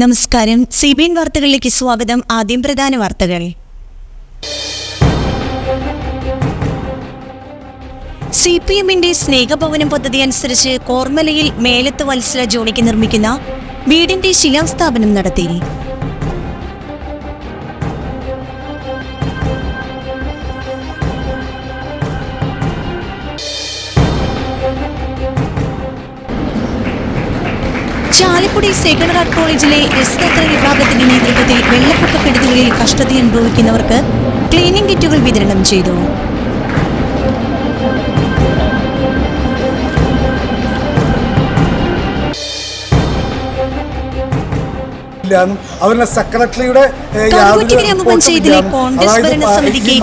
നമസ്കാരം. C B N വാർത്തകളിലേക്ക് സ്വാഗതം. ആദ്യം പ്രധാന വാർത്തകൾ. സി പി എമ്മിന്റെ സ്നേഹഭവനം പദ്ധതി അനുസരിച്ച് കോർമലയിൽ മേലത്ത് വത്സല ജോണിക്ക് നിർമ്മിക്കുന്ന വീടിന്റെ ശിലാസ്ഥാപനം നടത്തി. ചാലക്കുടി സെക്കൻഡ് ആർട്ട് കോളേജിലെ രസതന്ത്ര വിഭാഗത്തിന്റെ നേതൃത്വത്തിൽ വെള്ളപ്പൊക്ക കെടുതികളിൽ കഷ്ടത അനുഭവിക്കുന്നവർക്ക് ക്ലീനിംഗ് കിറ്റുകൾ വിതരണം ചെയ്തു അവരുടെ സെക്രട്ടറിയുടെ കോൺഗ്രസ് കരിങ്കൽ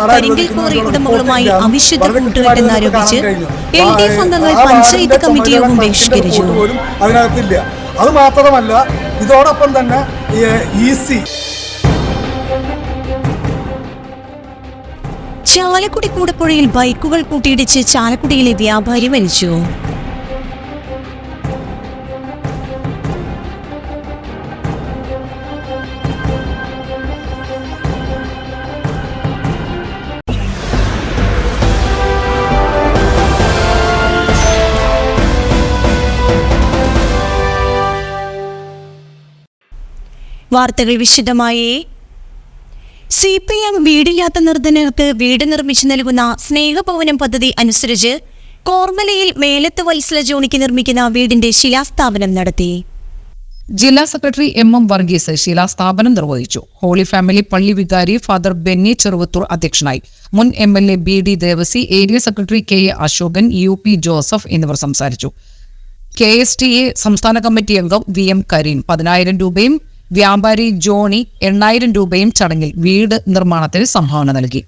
കോറി ഉടമകളുമായി അവിശുദ്ധ. എൽ ഡി എഫ് അംഗങ്ങൾ പഞ്ചായത്ത് വാർഡിന്റെ കമ്മിറ്റി യോഗം ബഹിഷ്കരിച്ചു അതിനകത്തില്ല അത് മാത്രമല്ല ഇതോടൊപ്പം തന്നെ ഈസി. ചാലക്കുടി കൂടപ്പുഴയിൽ ബൈക്കുകൾ കൂട്ടിയിടിച്ച് ചാലക്കുടിയിലെ വ്യാപാരി മരിച്ചു. വാർത്തകൾ വിശദമായി. സി പി എം വീടില്ലാത്ത നിർധനർക്ക് വീട് നിർമ്മിച്ചു നൽകുന്ന സ്നേഹഭവനം പദ്ധതി അനുസരിച്ച് കോർമലയിൽ മേലത്ത് വത്സല ജോണിക്ക് നിർമ്മിക്കുന്ന വീടിന്റെ ശിലാസ്ഥാപനം നടത്തി. ജില്ലാ സെക്രട്ടറി എം എം വർഗീസ് ശിലാസ്ഥാപനം നിർവഹിച്ചു. ഹോളി ഫാമിലി പള്ളി വികാരി ഫാദർ ബെന്നി ചെറുവത്തൂർ അധ്യക്ഷനായി. മുൻ M L A B D Devasi area secretary K A Ashokan U P Joseph എന്നിവർ സംസാരിച്ചു. കെ എസ് ടി എ സംസ്ഥാന കമ്മിറ്റി അംഗം വി എം കരീം. പതിനായിരം രൂപയും വ്യാപാരി ജോണി എണ്ണായിരം രൂപയും ചടങ്ങിൽ വീട് നിർമ്മാണത്തിന് സംഭാവന നൽകി.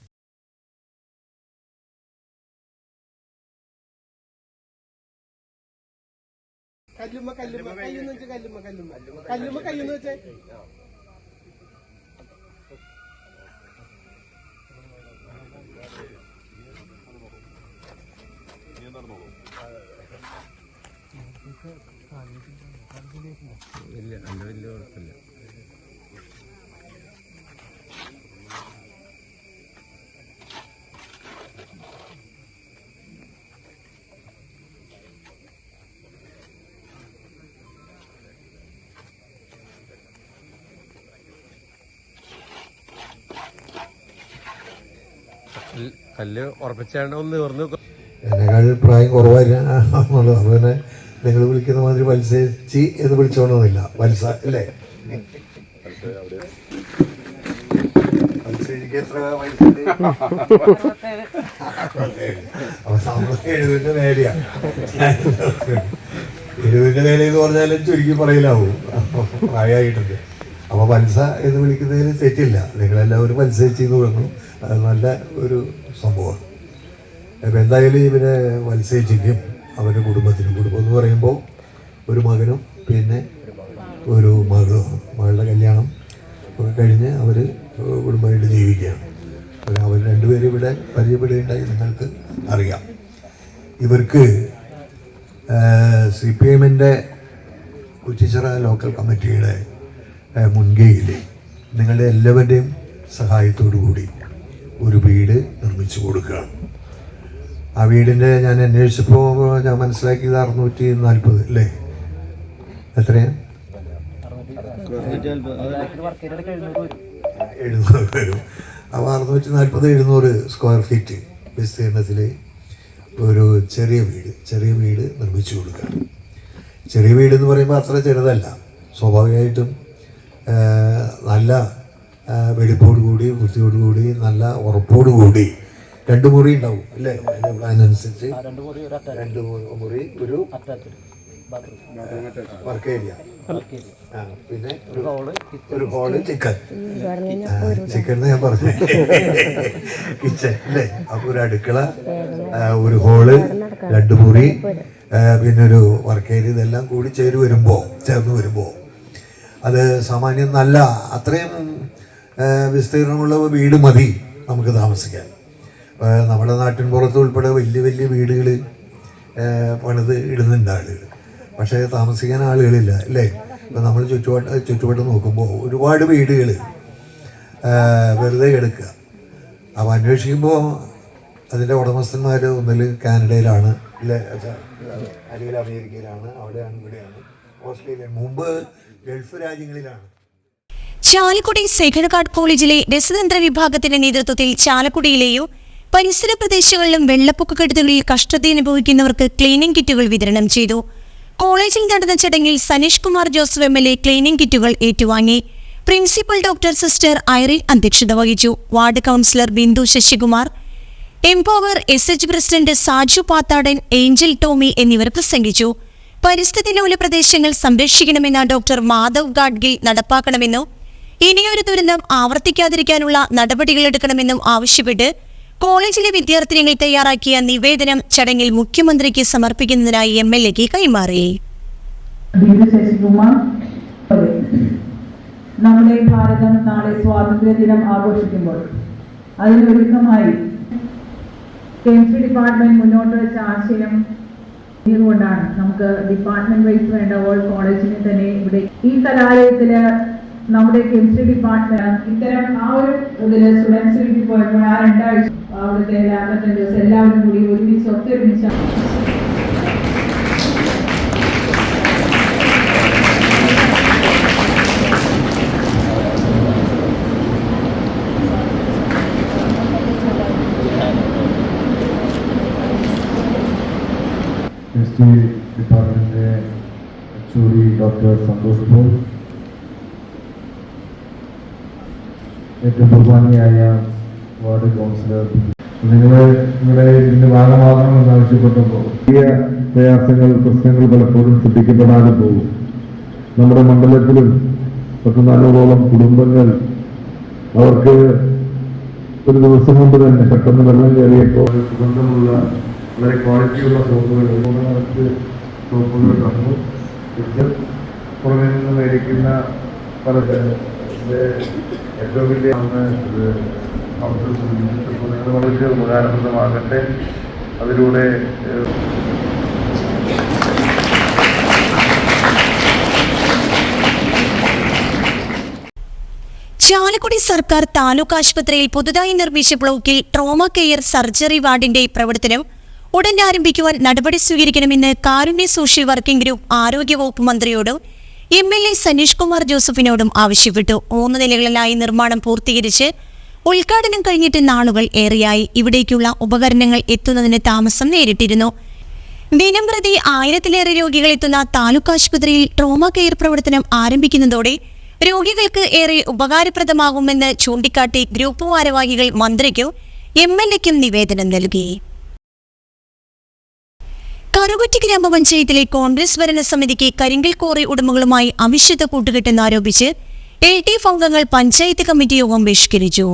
കല്ലുമ്മ കല്ലുമ്മ കയ്യെന്ന് കല്ലുമ്മ കല്ലുമ്മ. കല്ലുമ്മ കയ്യെന്ന് വെച്ചേ കല്ല് കല്ല് ഉറപ്പിച്ചാണ്ട് ഒന്ന് തീർന്നു എന്നെക്കാൾ പ്രായം കുറവായിരുന്നു അതുപോലെ നിങ്ങൾ വിളിക്കുന്ന മാതിരി വത്സേച്ചി എന്ന് വിളിച്ചോണമെന്നില്ല വത്സ അല്ലേ? മേലെയാ. എഴുപതിന്റെ മേലെ എന്ന് പറഞ്ഞാലും ചുരുക്കി പറയലാവും പ്രായമായിട്ടുണ്ട് അപ്പൊ വത്സ എന്ന് വിളിക്കുന്നതിൽ തെറ്റില്ല. നിങ്ങളെല്ലാവരും വത്സേച്ചി എന്ന് വിളിക്കുന്നു അത് നല്ല ഒരു സംഭവമാണ്. അപ്പം എന്തായാലും ഇവരെ വത്സേച്ചിക്കും അവരുടെ കുടുംബത്തിനും കുടുംബം എന്ന് പറയുമ്പോൾ ഒരു മകനും പിന്നെ ഒരു മകളും. മകളുടെ കല്യാണം ഒക്കെ കഴിഞ്ഞ് അവർ കുടുംബമായിട്ട് ജീവിക്കുകയാണ്. അപ്പോൾ അവർ രണ്ടുപേരും ഇവിടെ പരിചയപ്പെടുകയുണ്ടായി നിങ്ങൾക്ക് അറിയാം. ഇവർക്ക് സി പി എമ്മിന്റെ കുറ്റിച്ചിറ ലോക്കൽ കമ്മിറ്റിയുടെ മുൻകൈയിൽ നിങ്ങളുടെ എല്ലാവരുടെയും സഹായത്തോടു കൂടി ഒരു വീട് നിർമ്മിച്ചു കൊടുക്കുകയാണ്. ആ വീടിന്റെ ഞാൻ അന്വേഷിച്ചപ്പോൾ ഞാൻ മനസ്സിലാക്കിയത് അറുന്നൂറ്റി നാൽപ്പത് അല്ലേ? എത്രയാ? എഴുന്നൂറ് വരും. അപ്പോൾ അറുന്നൂറ്റി നാൽപ്പത് എഴുന്നൂറ് സ്ക്വയർ ഫീറ്റ് വിസ്തീർണത്തിൽ ഒരു ചെറിയ വീട് ചെറിയ വീട് നിർമ്മിച്ചു കൊടുക്കുക ചെറിയ വീട് എന്ന് പറയുമ്പോൾ അത്ര ചെറുതല്ല. സ്വാഭാവികമായിട്ടും നല്ല വെടിപ്പോടുകൂടി വൃത്തിയോടുകൂടി കൂടി വൃത്തിയോട് നല്ല ഉറപ്പോട് കൂടി രണ്ട് മുറി ഉണ്ടാവും അല്ലേ? അതിന്റെ പ്ലാൻ അനുസരിച്ച് രണ്ട് മുറി ഒരു വർക്ക് ഏരിയ ആ, പിന്നെ ഒരു ഒരു ഹോൾ ചിക്കൻ ചിക്കൻ ഞാൻ പറഞ്ഞു. കിച്ചൺ അല്ലേ? അപ്പൊ ഒരു അടുക്കള ഒരു ഹോൾ രണ്ട് മുറി പിന്നെ ഒരു വർക്ക് ഏരിയ ഇതെല്ലാം കൂടി ചേര് വരുമ്പോ ചേർന്ന് വരുമ്പോ. അത് സാമാന്യം നല്ല അത്രയും വിസ്തീർണമുള്ള വീട് മതി നമുക്ക് താമസിക്കാൻ. നമ്മുടെ നാട്ടിൻ പുറത്ത് ഉൾപ്പെടെ വലിയ വലിയ വീടുകൾ പണിത് ഇടുന്നുണ്ട് ആളുകൾ പക്ഷേ താമസിക്കാൻ ആളുകളില്ല അല്ലേ? ഇപ്പം നമ്മൾ ചുറ്റുപാട് ചുറ്റുപാട് നോക്കുമ്പോൾ ഒരുപാട് വീടുകൾ വെറുതെ കിടക്കുക അപ്പോൾ അന്വേഷിക്കുമ്പോൾ അതിന്റെ ഉടമസ്ഥന്മാർ ഒന്നിൽ കാനഡയിലാണ് അല്ലേ? അല്ലെങ്കിൽ അമേരിക്കയിലാണ് അവിടെയാണ് ഇവിടെയാണ്. ഓസ്ട്രേലിയ മുമ്പ് ഗൾഫ് രാജ്യങ്ങളിലാണ്. ചാലക്കുടി സേഖരഘാട്ട് കോളേജിലെ രസതന്ത്ര വിഭാഗത്തിന്റെ നേതൃത്വത്തിൽ ചാലക്കുടിയിലെയും പരിസര പ്രദേശങ്ങളിലും വെള്ളപ്പൊക്ക കെടുതികളിൽ കഷ്ടത അനുഭവിക്കുന്നവർക്ക് ക്ലീനിംഗ് കിറ്റുകൾ വിതരണം ചെയ്തു. കോളേജിൽ നടന്ന ചടങ്ങിൽ Saneesh Kumar Joseph M L A cleaning കിറ്റുകൾ ഏറ്റുവാങ്ങി. പ്രിൻസിപ്പൽ ഡോക്ടർ സിസ്റ്റർ ഐറിൻ അധ്യക്ഷത വഹിച്ചു. Ward councillor Bindu Sasikumar empower S H president Saju Pathadan Angel Tomy എന്നിവർ പ്രസംഗിച്ചു. പരിസ്ഥിതി ലോല പ്രദേശങ്ങൾ സംരക്ഷിക്കണമെന്ന ഡോക്ടർ മാധവ് ഗാഡ്ഗിൽ നടപ്പാക്കണമെന്നും ഇനിയൊരു ദുരന്തം ആവർത്തിക്കാതിരിക്കാനുള്ള നടപടികളെടുക്കണമെന്നും ആവശ്യപ്പെട്ട് കോളേജിലെ വിദ്യാർത്ഥിനികൾ തയ്യാറാക്കിയ നിവേദനം ചടങ്ങിൽ മുഖ്യമന്ത്രിക്ക് സമർപ്പിക്കുന്നതിനായി എം എൽ എക്ക് കൈമാറി. നമ്മുടെ ഭാരതം നാളെ സ്വാതന്ത്ര്യ ദിനം ആഘോഷിക്കുമ്പോൾ അതിനൊരുക്കമായി കെമിസ്ട്രി ഡിപ്പാർട്ട്മെന്റ് മുന്നോട്ട് വെച്ച ആശയം ഇതുകൊണ്ടാണ് നമുക്ക് ഡിപ്പാർട്ട്മെന്റ് വൈസ് വേണ്ട ഓൾ കോളേജിനെ തന്നെ ഇവിടെ ഈ കലാലയത്തിൽ നമ്മുടെ കെമിസ്ട്രി ഡിപ്പാർട്ട്മെന്റ് ഇത്തരം ആ ഒരു ഇതിൽ സ്റ്റുഡൻസ് വീട്ടിൽ പോയപ്പോൾ ആ രണ്ടാഴ്ച അവിടുത്തെ ലാബ് അറ്റൻഡേഴ്സ് എല്ലാവരും കൂടി ഒരുമിച്ച് ഒത്തൊരുമിച്ച് ഡിപ്പാർട്ട്മെന്റിന്റെ ചൂടി ഡോക്ടർ സന്തോഷ് പോൾ. ഏറ്റവും ബഹുമാനിയായ വാർഡ് കൗൺസിലർ. നിങ്ങൾ നിങ്ങളെ ഇതിന്റെ ഭാഗമാകണമെന്ന് ആവശ്യപ്പെട്ടപ്പോൾ വലിയ പ്രയാസങ്ങൾ പ്രശ്നങ്ങൾ പലപ്പോഴും ശ്രദ്ധിക്കപ്പെടാതെ പോകും. നമ്മുടെ മണ്ഡലത്തിലും പത്ത് നാലോളം കുടുംബങ്ങൾ അവർക്ക് ഒരു ദിവസം മുമ്പ് തന്നെ പെട്ടെന്ന് വെള്ളം കയറിയപ്പോൾ സുഗന്ധമുള്ള വളരെ ക്വാളിറ്റിയുള്ള സോപ്പുകൾ മൂന്നിനകത്ത് സോപ്പുകൾ തന്നു. പുറമെ നിന്ന് മേടിക്കുന്ന പല ഇതിന്റെ ഏറ്റവും വലിയ ഇത് അവർക്ക് സൂചിപ്പിച്ചപ്പോൾ ഉപകാരപ്രദമാകട്ടെ. അതിലൂടെ ചാലക്കുടി സർക്കാർ താലൂക്ക് ആശുപത്രിയിൽ പുതുതായി നിർമ്മിച്ച ബ്ലോക്കിൽ ട്രോമ കെയർ സർജറി വാർഡിന്റെ പ്രവർത്തനം ഉടൻ ആരംഭിക്കുവാൻ നടപടി സ്വീകരിക്കണമെന്ന് കാരുണ്യ സോഷ്യൽ വർക്കിംഗ് ഗ്രൂപ്പ് ആരോഗ്യവകുപ്പ് മന്ത്രിയോടും M L A Saneesh Kumar ജോസഫിനോടും ആവശ്യപ്പെട്ടു. മൂന്ന് നിലകളിലായി നിർമ്മാണം പൂർത്തീകരിച്ച് ഉദ്ഘാടനം കഴിഞ്ഞിട്ട് നാളുകൾ ഏറെയായി. ഇവിടേക്കുള്ള ഉപകരണങ്ങൾ എത്തുന്നതിന് താമസം നേരിട്ടിരുന്നു. ദിനംപ്രതി ആയിരത്തിലേറെ രോഗികൾ എത്തുന്ന താലൂക്ക് ആശുപത്രിയിൽ ട്രോമ കെയർ പ്രവർത്തനം ആരംഭിക്കുന്നതോടെ രോഗികൾക്ക് ഏറെ ഉപകാരപ്രദമാകുമെന്ന് ചൂണ്ടിക്കാട്ടി ഗ്രൂപ്പ് ഭാരവാഹികൾ മന്ത്രിക്കും എം എൽ എക്കും നിവേദനം നൽകി. കറുകുറ്റി ഗ്രാമപഞ്ചായത്തിലെ കോൺഗ്രസ് ഭരണസമിതിക്ക് കരിങ്കൽ കോറി ഉടമകളുമായി അവിശുദ്ധ കൂട്ടുകെട്ടെന്നാരോപിച്ച് എൽ ഡി എഫ് അംഗങ്ങൾ പഞ്ചായത്ത് കമ്മിറ്റി യോഗം ബഹിഷ്കരിച്ചു.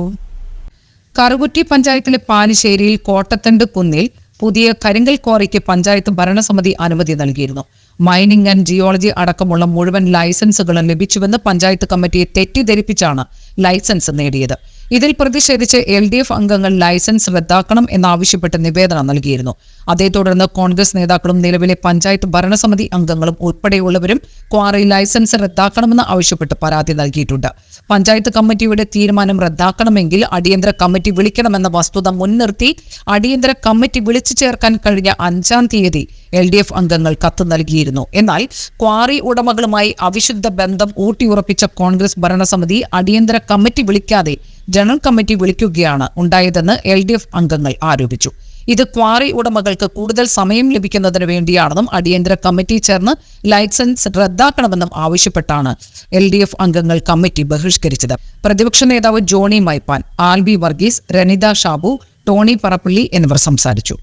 കറുകുറ്റി പഞ്ചായത്തിലെ പാലിശ്ശേരിയിൽ കോട്ടത്തണ്ട് കുന്നിൽ പുതിയ കരിങ്കൽ കോറിക്ക് പഞ്ചായത്ത് ഭരണസമിതി അനുമതി നൽകിയിരുന്നു. മൈനിങ് ആൻഡ് ജിയോളജി അടക്കമുള്ള മുഴുവൻ ലൈസൻസുകളും ലഭിച്ചുവെന്ന് പഞ്ചായത്ത് കമ്മിറ്റിയെ തെറ്റിദ്ധരിപ്പിച്ചാണ് ലൈസൻസ് നേടിയത്. ഇതിൽ പ്രതിഷേധിച്ച് എൽ ഡി എഫ് അംഗങ്ങൾ ലൈസൻസ് റദ്ദാക്കണം എന്നാവശ്യപ്പെട്ട് നിവേദനം നൽകിയിരുന്നു. അതേ തുടർന്ന് കോൺഗ്രസ് നേതാക്കളും നിലവിലെ പഞ്ചായത്ത് ഭരണസമിതി അംഗങ്ങളും ഉൾപ്പെടെയുള്ളവരും ക്വാറി ലൈസൻസ് റദ്ദാക്കണമെന്ന് ആവശ്യപ്പെട്ട് പരാതി നൽകിയിട്ടുണ്ട്. പഞ്ചായത്ത് കമ്മിറ്റിയുടെ തീരുമാനം റദ്ദാക്കണമെങ്കിൽ അടിയന്തര കമ്മിറ്റി വിളിക്കണമെന്ന വസ്തുത മുൻനിർത്തി അടിയന്തര കമ്മിറ്റി വിളിച്ചു ചേർക്കാൻ കഴിഞ്ഞ അഞ്ചാം തീയതി എൽ ഡി എഫ് അംഗങ്ങൾ കത്ത് നൽകിയിരുന്നു. എന്നാൽ ക്വാറി ഉടമകളുമായി അവിശുദ്ധ ബന്ധം ഊട്ടിയുറപ്പിച്ച കോൺഗ്രസ് ഭരണസമിതി അടിയന്തര കമ്മിറ്റി വിളിക്കാതെ ജനറൽ കമ്മിറ്റി വിളിക്കുകയാണ് ഉണ്ടായതെന്ന് എൽ ഡി എഫ് അംഗങ്ങൾ ആരോപിച്ചു. ഇത് ക്വാറി ഉടമകൾക്ക് കൂടുതൽ സമയം ലഭിക്കുന്നതിന് വേണ്ടിയാണെന്നും അടിയന്തര കമ്മിറ്റി ചേർന്ന് ലൈസൻസ് റദ്ദാക്കണമെന്നും ആവശ്യപ്പെട്ടാണ് എൽ ഡി എഫ് അംഗങ്ങൾ കമ്മിറ്റി ബഹിഷ്കരിച്ചത്. പ്രതിപക്ഷ നേതാവ് ജോണി മൈപ്പാൻ ആൽബി വർഗീസ് രനിത ഷാബു ടോണി പറപ്പള്ളി എന്നിവർ സംസാരിച്ചു.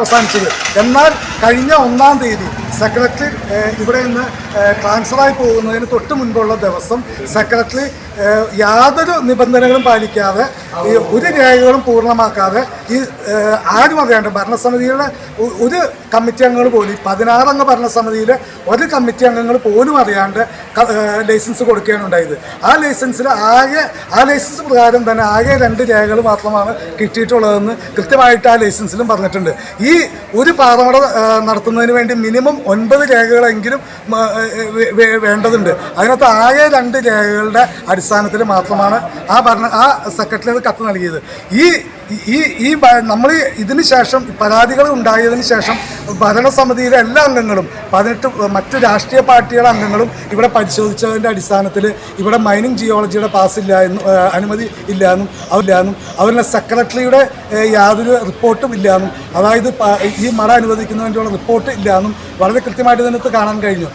അവസാനിച്ചത്. എന്നാൽ കഴിഞ്ഞ ഒന്നാം തീയതി സെക്രട്ടറി ഇവിടെ നിന്ന് ട്രാൻസ്ഫറായി പോകുന്നതിന് തൊട്ട് മുൻപുള്ള ദിവസം സെക്രട്ടറി യാതൊരു നിബന്ധനകളും പാലിക്കാതെ ഒരു രേഖകളും പൂർണമാക്കാതെ ഈ ആരും അറിയാണ്ട് ഭരണസമിതിയുടെ ഒരു കമ്മിറ്റി അംഗങ്ങൾ പോലും പതിനാറംഗ ഭരണസമിതിയിലെ ഒരു കമ്മിറ്റി അംഗങ്ങൾ പോലും അറിയാണ്ട് ലൈസൻസ് കൊടുക്കുകയാണ് ഉണ്ടായത്. ആ ലൈസൻസിൽ ആകെ ആ ലൈസൻസ് പ്രകാരം തന്നെ ആകെ രണ്ട് രേഖകൾ മാത്രമാണ് കിട്ടിയിട്ടുള്ളതെന്ന് കൃത്യമായിട്ട് ആ ലൈസൻസിലും പറഞ്ഞിട്ടുണ്ട്. ഈ ഒരു പാറമട നടത്തുന്നതിന് വേണ്ടി മിനിമം ഒൻപത് രേഖകളെങ്കിലും വേണ്ടതുണ്ട്. അതിനകത്ത് ആകെ രണ്ട് രേഖകളുടെ അടിസ്ഥാനത്തിൽ മാത്രമാണ് ആ ഭരണ ആ സെക്രട്ടറി കത്ത് നൽകിയത്. ഈ ഈ ഈ നമ്മൾ ഇതിന് ശേഷം പരാതികൾ ഉണ്ടായതിനു ശേഷം ഭരണസമിതിയിലെ എല്ലാ അംഗങ്ങളും പതിനെട്ട് മറ്റ് രാഷ്ട്രീയ പാർട്ടികളുടെ അംഗങ്ങളും ഇവിടെ പരിശോധിച്ചതിന്റെ അടിസ്ഥാനത്തിൽ ഇവിടെ മൈനിങ് ജിയോളജിയുടെ പാസ് ഇല്ല എന്നും അനുമതി ഇല്ല എന്നും അവരില്ല എന്നും അവരുടെ സെക്രട്ടറിയുടെ യാതൊരു റിപ്പോർട്ടും ഇല്ല എന്നും അതായത് ഈ ഈ മട വേണ്ടിയുള്ള റിപ്പോർട്ട് ഇല്ല എന്നും വളരെ കൃത്യമായിട്ട് ഇതിനകത്ത് കാണാൻ കഴിഞ്ഞു.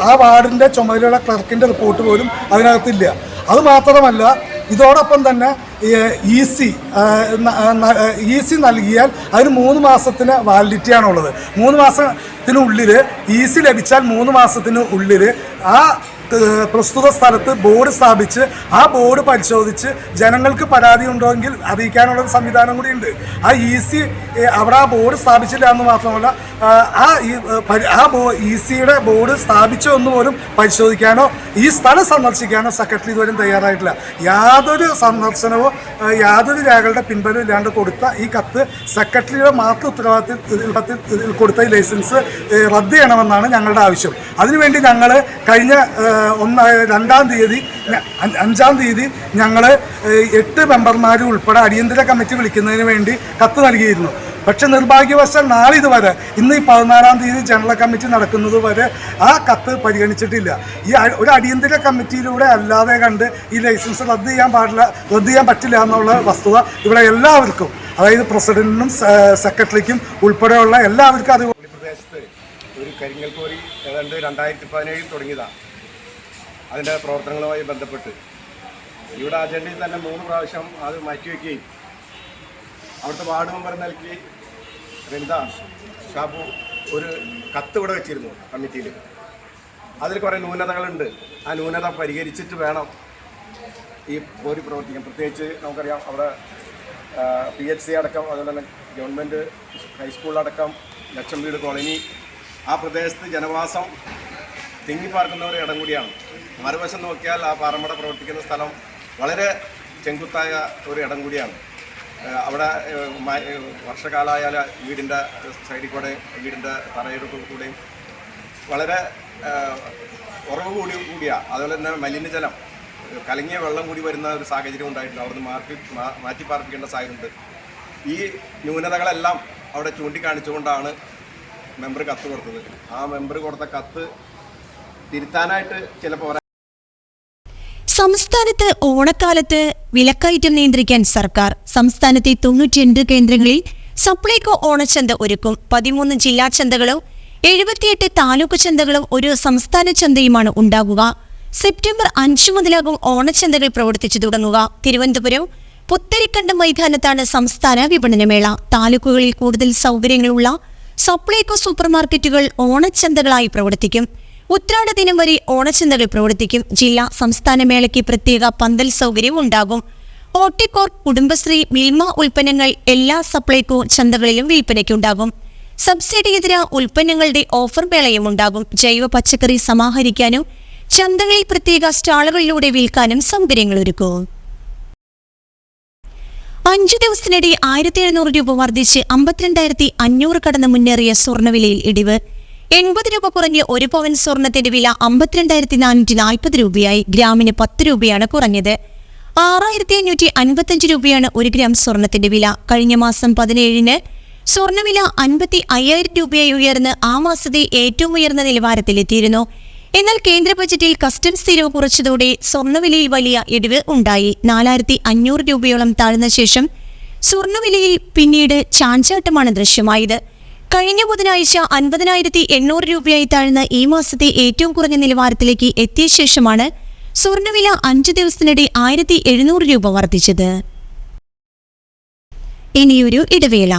ആ വാർഡിന്റെ ചുമതലയുള്ള ക്ലർക്കിന്റെ റിപ്പോർട്ട് പോലും അതിനകത്തില്ല അത് മാത്രമല്ല ഇതോടൊപ്പം തന്നെ ഇ സി ഇ സി നൽകിയാൽ അതിന് മൂന്ന് മാസത്തിന് വാലിഡിറ്റി ആണുള്ളത്. മൂന്ന് മാസത്തിനുള്ളിൽ ഇ സി ലഭിച്ചാൽ മൂന്ന് മാസത്തിന് ഉള്ളിൽ ആ പ്രസ്തുത സ്ഥലത്ത് ബോർഡ് സ്ഥാപിച്ച് ആ ബോർഡ് പരിശോധിച്ച് ജനങ്ങൾക്ക് പരാതി ഉണ്ടെങ്കിൽ അറിയിക്കാനുള്ള ഒരു സംവിധാനം കൂടി ഉണ്ട്. ആ ഇ സി അവിടെ ആ ബോർഡ് സ്ഥാപിച്ചില്ല എന്ന് മാത്രമല്ല ആ, ആ ഇ സിയുടെ ബോർഡ് സ്ഥാപിച്ചോ എന്ന് പോലും പരിശോധിക്കാനോ ഈ സ്ഥലം സന്ദർശിക്കാനോ സെക്രട്ടറി ഇതുവരെ തയ്യാറായിട്ടില്ല. യാതൊരു സന്ദർശനവോ യാതൊരു രേഖകളുടെ പിൻബലവും ഇല്ലാണ്ട് കൊടുത്ത ഈ കത്ത് സെക്രട്ടറിയുടെ മാത്രം ഉത്തരവാദിത്തത്തിൽ കൊടുത്ത ലൈസൻസ് റദ്ദ് ചെയ്യണമെന്നാണ് ഞങ്ങളുടെ ആവശ്യം. അതിനുവേണ്ടി ഞങ്ങൾ കഴിഞ്ഞ ഒന്ന് രണ്ടാം തീയതി അഞ്ചാം തീയതി ഞങ്ങൾ എട്ട് മെമ്പർമാരും ഉൾപ്പെടെ അടിയന്തര കമ്മിറ്റി വിളിക്കുന്നതിന് വേണ്ടി കത്ത് നൽകിയിരുന്നു. പക്ഷെ നിർഭാഗ്യവശാൽ നാളെ ഇതുവരെ ഇന്ന് ഈ പതിനാലാം തീയതി ജനറൽ കമ്മിറ്റി നടക്കുന്നത് വരെ ആ കത്ത് പരിഗണിച്ചിട്ടില്ല. ഈ ഒരു അടിയന്തര കമ്മിറ്റിയിലൂടെ അല്ലാതെ കണ്ട് ഈ ലൈസൻസ് റദ്ദ് ചെയ്യാൻ പാടില്ല റദ്ദ് ചെയ്യാൻ പറ്റില്ല എന്നുള്ള വസ്തുത ഇവിടെ എല്ലാവർക്കും അതായത് പ്രസിഡന്റിനും സെക്രട്ടറിക്കും ഉൾപ്പെടെയുള്ള എല്ലാവർക്കും അത് പ്രദേശത്ത് ഒരു കരിങ്ങൽ കോരി ഏതാണ്ട് രണ്ടായിരത്തി പതിനേഴിൽ തുടങ്ങിയതാണ് അതിന്റെ പ്രവർത്തനങ്ങളുമായി ബന്ധപ്പെട്ട്. ഇവിടെ അജണ്ടയിൽ തന്നെ മൂന്ന് പ്രാവശ്യം അത് മാറ്റിവെക്കുകയും അവിടുത്തെ വാർഡ് മെമ്പർ നൽകി വനിത ഷാബു ഒരു കത്ത് ഇവിടെ വെച്ചിരുന്നു കമ്മിറ്റിയിൽ. അതിൽ കുറേ ന്യൂനതകളുണ്ട്. ആ ന്യൂനത പരിഹരിച്ചിട്ട് വേണം ഈ ബോഡി പ്രവർത്തിക്കാൻ. പ്രത്യേകിച്ച് നമുക്കറിയാം അവിടെ പി എച്ച് സി അടക്കം അതുപോലെ തന്നെ ഗവൺമെന്റ് ഹൈസ്കൂളടക്കം ലക്ഷം വീട് കോളനി ആ പ്രദേശത്ത് ജനവാസം തിങ്ങിപ്പാർക്കുന്ന ഒരു ഇടം കൂടിയാണ്. മറുവശം നോക്കിയാൽ ആ പാറമട പ്രവർത്തിക്കുന്ന സ്ഥലം വളരെ ചെങ്കുത്തായ ഒരു ഇടം കൂടിയാണ്. അവിടെ വർഷകാലമായാൽ വീടിന്റെ സൈഡിൽ കൂടെ വീടിന്റെ തറയുടെ കൂടെയും വളരെ ഉറവ് കൂടി കൂടിയ. അതുപോലെ തന്നെ മലിനജലം കലങ്ങിയ വെള്ളം കൂടി വരുന്ന ഒരു സാഹചര്യം ഉണ്ടായിട്ടുണ്ട്. അവിടുന്ന് മാറ്റി മാറ്റി പാർപ്പിക്കേണ്ട സാഹചര്യമുണ്ട്. ഈ ന്യൂനതകളെല്ലാം അവിടെ ചൂണ്ടിക്കാണിച്ചുകൊണ്ടാണ് മെമ്പർ കത്ത് കൊടുത്തത്. ആ മെമ്പർ കൊടുത്ത കത്ത് തിരുത്താനായിട്ട് ചിലപ്പോൾ സംസ്ഥാനത്ത് ഓണക്കാലത്ത് വിലക്കയറ്റം നിയന്ത്രിക്കാൻ സർക്കാർ സംസ്ഥാനത്തെ തൊണ്ണൂറ്റിരണ്ട് കേന്ദ്രങ്ങളിൽ സപ്ലൈകോ ഓണച്ചന്ത ഒരുക്കും. പതിമൂന്ന് ജില്ലാ ചന്തകളും എഴുപത്തിയെട്ട് താലൂക്ക് ചന്തകളും ഒരു സംസ്ഥാന ചന്തയുമാണ് ഉണ്ടാകുക. സെപ്റ്റംബർ അഞ്ച് മുതലാകും ഓണച്ചന്തകൾ പ്രവർത്തിച്ചു തുടങ്ങുക. തിരുവനന്തപുരം പുത്തരിക്കണ്ടം മൈതാനത്താണ് സംസ്ഥാന വിപണനമേള. താലൂക്കുകളിൽ കൂടുതൽ സൗകര്യങ്ങളുള്ള സപ്ലൈകോ സൂപ്പർമാർക്കറ്റുകൾ ഓണച്ചന്തകളായി പ്രവർത്തിക്കും. ഉത്രാട ദിനം വരെ ഓണച്ചന്തകൾ പ്രവർത്തിക്കും. ജില്ലാ സംസ്ഥാന മേളയ്ക്ക് പ്രത്യേക പന്തൽ സൗകര്യം ഉണ്ടാകും. ഓട്ടിക്കോർ കുടുംബശ്രീ മിൽമ ഉൽപ്പന്നങ്ങൾ എല്ലാ സപ്ലൈകോ ചന്തകളിലും വിൽപ്പനയ്ക്കുണ്ടാകും. സബ്സിഡിയെതിര ഉൽപ്പന്നങ്ങളുടെ ഓഫർ മേളയും ഉണ്ടാകും. ജൈവ പച്ചക്കറി സമാഹരിക്കാനും ചന്തകളിൽ പ്രത്യേക സ്റ്റാളുകളിലൂടെ വിൽക്കാനും സൗകര്യങ്ങൾ ഒരുക്കും. അഞ്ചു ദിവസത്തിനിടെ ആയിരത്തി എഴുന്നൂറ് രൂപ വർദ്ധിച്ച് അമ്പത്തിരണ്ടായിരത്തി അഞ്ഞൂറ് കടന്ന് മുന്നേറിയ സ്വർണവിലയിൽ ഇടിവ്. എൺപത് രൂപ കുറഞ്ഞ് ഒരു പവൻ സ്വർണത്തിന്റെ വില അമ്പത്തിരണ്ടായിരത്തി നാനൂറ്റി നാൽപ്പത് രൂപയായി. ഗ്രാമിന് പത്ത് രൂപയാണ് കുറഞ്ഞത്. ആറായിരത്തി അഞ്ഞൂറ്റി അൻപത്തഞ്ച് രൂപയാണ് ഒരു ഗ്രാം സ്വർണത്തിന്റെ വില. കഴിഞ്ഞ മാസം പതിനേഴിന് സ്വർണവില അൻപത്തി അയ്യായിരം രൂപയായി ഉയർന്ന് ആ മാസത്തെ ഏറ്റവും ഉയർന്ന നിലവാരത്തിലെത്തിയിരുന്നു. എന്നാൽ കേന്ദ്ര ബജറ്റിൽ കസ്റ്റംസ് തീരുവ കുറച്ചതോടെ സ്വർണവിലയിൽ വലിയ ഇടിവ് ഉണ്ടായി. നാലായിരത്തി അഞ്ഞൂറ് രൂപയോളം താഴ്ന്ന ശേഷം സ്വർണവിലയിൽ പിന്നീട് ചാഞ്ചാട്ടമാണ് ദൃശ്യമായത്. കഴിഞ്ഞ ബുധനാഴ്ച അൻപതിനായിരത്തി എണ്ണൂറ് രൂപയായി താഴ്ന്ന ഈ മാസത്തെ ഏറ്റവും കുറഞ്ഞ നിലവാരത്തിലേക്ക് എത്തിയ ശേഷമാണ് സ്വർണവില അഞ്ചു ദിവസത്തിനിടെ ആയിരത്തി എഴുന്നൂറ് രൂപ വർദ്ധിച്ചത്. ഇനിയൊരു ഇടവേള.